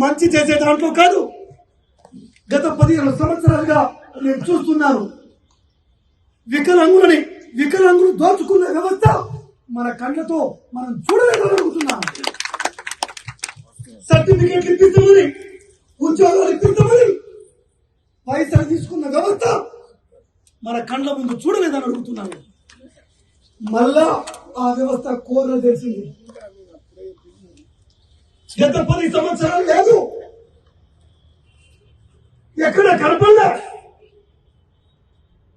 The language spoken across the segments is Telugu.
మంచి చేసే దాంట్లో కాదు. గత పదిహేను సంవత్సరాలుగా నేను చూస్తున్నాను. వికలాంగులని వికలాంగులు దోచుకున్న వ్యవస్థ మన కళ్ళతో మనం చూడలేదనుకుంటున్నాం. సర్టిఫికేట్లు ఇప్పిస్తామని ఉద్యోగాలు ఇప్పిస్తామని పైసలు తీసుకున్న వ్యవస్థ మన కళ్ళ ముందు చూడలేదని అడుగుతున్నాను మళ్ళా ఆ వ్యవస్థ కోర తెలిసింది. గత పది సంవత్సరాలు లేదు. ఎక్కడ కనపడలే.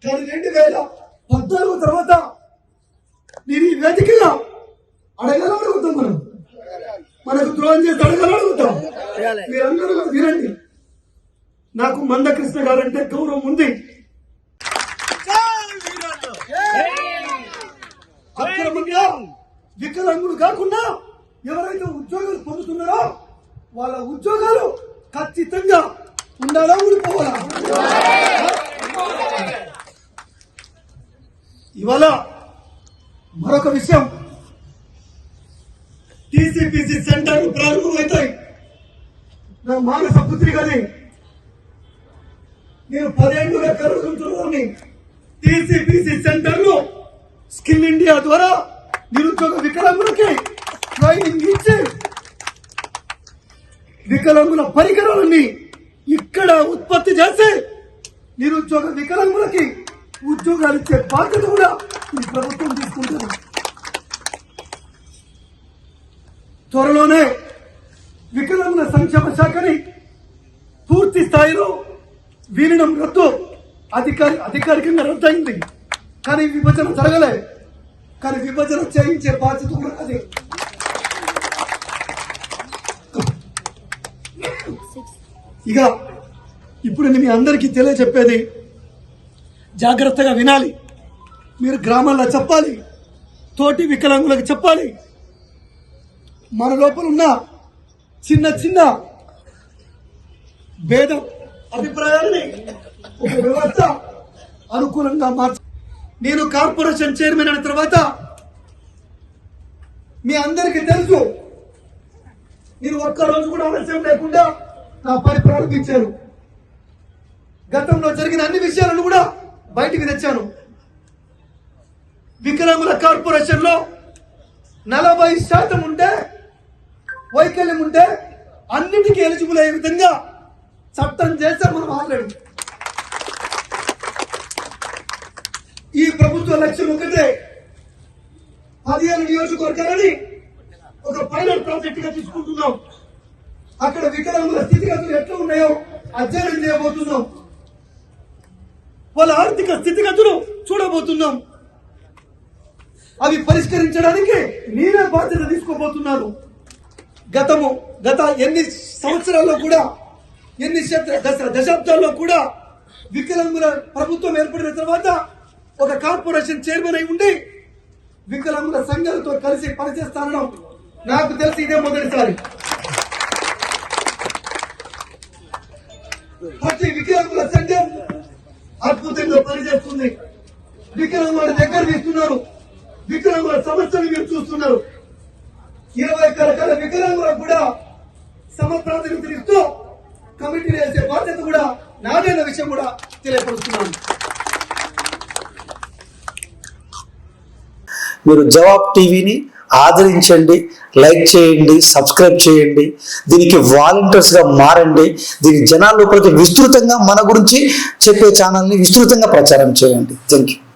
కానీ రెండు వేల పద్నాలుగు తర్వాత నేను ఈ వేదికగా అడగాల అడుగుతాం మనం. మనకు ద్రోహం చేసి అడగాల అడుగుతాం మీరందరూ కూడా వినండి. నాకు మందకృష్ణ గారంటే గౌరవం ఉంది. అక్రమంగా వికలాంగులు కాకుండా వాళ్ళ ఉద్యోగాలు ఖచ్చితంగా ఉండాలా ఉండిపోవాలా? ఇవాళ మరొక విషయం. టీసీపీసీ సెంటర్ ప్రారంభమవుతాయి నా మానస పుత్రి పుత్రికని నేను పదేళ్ళుగా కలుగుతున్నాను టీసీపీసీ సెంటర్లు స్కిల్ ఇండియా ద్వారా నిరుద్యోగ వికలాంగులకి ట్రైనింగ్ ఇచ్చి వికలాంగుల పరికరాలన్నీ ఇక్కడ ఉత్పత్తి చేసి నిరుద్యోగ వికలాంగులకి ఉద్యోగాలు ఇచ్చే బాధ్యత కూడా ఈ ప్రభుత్వం తీసుకుంటుంది. త్వరలోనే వికలాంగుల సంక్షేమ శాఖని పూర్తి స్థాయిలో విలీనం రద్దు అధికారి అధికారికంగా రద్దయింది. కానీ విభజన జరగలే. కానీ విభజన చేయించే బాధ్యత కూడా అది. ఇక ఇప్పుడు మీ అందరికీ తెలియచెప్పేది జాగ్రత్తగా వినాలి. మీరు గ్రామాల్లో చెప్పాలి. తోటి వికలాంగులకు చెప్పాలి. మన లోపల ఉన్న చిన్న చిన్న భేద అభిప్రాయాన్ని ఒక వ్యవస్థ అనుకూలంగా మార్చ నేను కార్పొరేషన్ చైర్మన్ అయిన తర్వాత మీ అందరికీ తెలుసు నేను ఒక్క రోజు కూడా ఆలస్యం లేకుండా నా పని గతంలో జరిగిన అన్ని విషయాలను కూడా బయటికి తెచ్చాను. వికలాంగుల కార్పొరేషన్లో నలభై శాతం ఉంటే వైకల్యం ఉంటే అన్నిటికీ ఎలిజిబుల్ అయ్యే విధంగా చట్టం చేస్తే మనం ఆల్రెడీ. ఈ ప్రభుత్వ లక్ష్యం ఒకటే పదిహేను నియోజకవర్గాలని ఒక పైలట్ ప్రాజెక్ట్గా తీసుకుంటున్నాం. అక్కడ వికలాంగుల స్థితిగతులు ఎట్లా ఉన్నాయో అధ్యయనం చేయబోతున్నాం. వాళ్ళ ఆర్థిక స్థితిగతులు చూడబోతున్నాం. అవి పరిష్కరించడానికి నేనే బాధ్యత తీసుకోబోతున్నాను. గతము గత ఎన్ని సంవత్సరాల్లో కూడా ఎన్ని దశాబ్దాల్లో కూడా వికలాంగుల ప్రభుత్వం ఏర్పడిన తర్వాత ఒక కార్పొరేషన్ చైర్మన్ అయి ఉండి వికలాంగుల సంఘాలతో కలిసి పనిచేస్తానడం నాకు తెలిసి ఇదే మొదటిసారి. ప్రతి వికలాంగుల సంఘం అద్భుతంగా పనిచేస్తుంది. వికలాంగుల దగ్గర తీస్తున్నారు వికలాంగుల సమస్యలు మీరు చూస్తున్నారు. ఇరవై ఒక్క రకాల వికలాంగులకు కూడా సమప్రాతినిధ్యం ఇస్తూ కమిటీలు వేసే బాధ్యత కూడా నాదైన విషయం కూడా తెలియపరుస్తున్నాను. మీరు జవాబ్ టీవీని ఆదరించండి లైక్ చేయండి సబ్స్క్రైబ్ చేయండి దీనికి వాలంటీర్స్గా మారండి దీని జనాల లోపలికి విస్తృతంగా మన గురించి చెప్పే ఛానల్ని విస్తృతంగా ప్రచారం చేయండి. Thank you